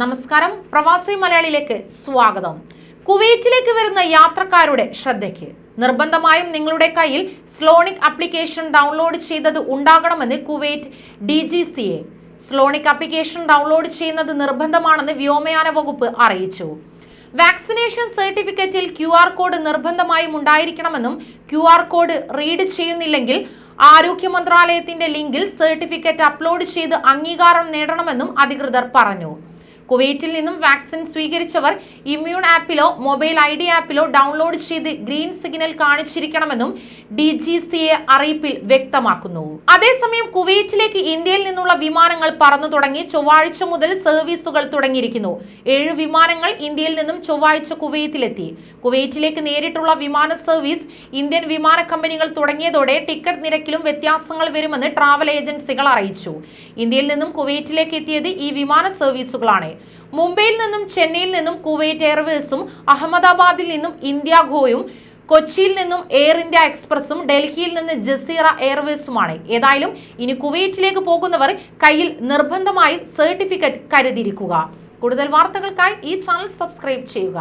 നമസ്കാരം. പ്രവാസി മലയാളിയിലേക്ക് സ്വാഗതം. കുവൈറ്റിലേക്ക് വരുന്ന യാത്രക്കാരുടെ ശ്രദ്ധയ്ക്ക്. നിർബന്ധമായും നിങ്ങളുടെ കയ്യിൽ സ്ലോണിക് ആപ്ലിക്കേഷൻ ഡൗൺലോഡ് ചെയ്തത് ഉണ്ടാകണമെന്ന് Kuwait D G C A. Shlonik application download ചെയ്യുന്നത് നിർബന്ധമാണെന്ന് വ്യോമയാന വകുപ്പ് അറിയിച്ചു. വാക്സിനേഷൻ സർട്ടിഫിക്കറ്റിൽ ക്യു ആർ കോഡ് നിർബന്ധമായും ഉണ്ടായിരിക്കണമെന്നും ക്യു ആർ കോഡ് റീഡ് ചെയ്യുന്നില്ലെങ്കിൽ ആരോഗ്യ മന്ത്രാലയത്തിന്റെ ലിങ്കിൽ സർട്ടിഫിക്കറ്റ് അപ്ലോഡ് ചെയ്ത് അംഗീകാരം നേടണമെന്നും അധികൃതർ പറഞ്ഞു. കുവൈറ്റിൽ നിന്നും വാക്സിൻ സ്വീകരിച്ചവർ ഇമ്മ്യൂൺ ആപ്പിലോ മൊബൈൽ ഐ ഡി ആപ്പിലോ ഡൗൺലോഡ് ചെയ്ത് ഗ്രീൻ സിഗ്നൽ കാണിച്ചിരിക്കണമെന്നും ഡി ജി സി എ അറിയിപ്പിൽ വ്യക്തമാക്കുന്നു. അതേസമയം കുവൈറ്റിലേക്ക് ഇന്ത്യയിൽ നിന്നുള്ള വിമാനങ്ങൾ പറന്നു തുടങ്ങി ചൊവ്വാഴ്ച മുതൽ സർവീസുകൾ തുടങ്ങിയിരിക്കുന്നു. ഏഴ് വിമാനങ്ങൾ ഇന്ത്യയിൽ നിന്നും ചൊവ്വാഴ്ച കുവൈറ്റിലെത്തി. കുവൈറ്റിലേക്ക് നേരിട്ടുള്ള വിമാന സർവീസ് ഇന്ത്യൻ വിമാന കമ്പനികൾ തുടങ്ങിയതോടെ ടിക്കറ്റ് നിരക്കിലും വ്യത്യാസങ്ങൾ വരുമെന്ന് ട്രാവൽ ഏജൻസികൾ അറിയിച്ചു. ഇന്ത്യയിൽ നിന്നും കുവൈറ്റിലേക്ക് എത്തിയത് ഈ വിമാന സർവീസുകളാണ്. മുംബൈയിൽ നിന്നും ചെന്നൈയിൽ നിന്നും കുവൈറ്റ് എയർവേസും അഹമ്മദാബാദിൽ നിന്നും ഇന്ത്യ ഗോയും കൊച്ചിയിൽ നിന്നും എയർ ഇന്ത്യ എക്സ്പ്രസും ഡൽഹിയിൽ നിന്ന് ജസീറ എയർവേസുമാണ്. ഏതായാലും ഇനി കുവൈറ്റിലേക്ക് പോകുന്നവർ കയ്യിൽ നിർബന്ധമായും സർട്ടിഫിക്കറ്റ് കരുതിയിരിക്കുക. കൂടുതൽ വാർത്തകൾക്കായി ഈ ചാനൽ സബ്സ്ക്രൈബ് ചെയ്യുക.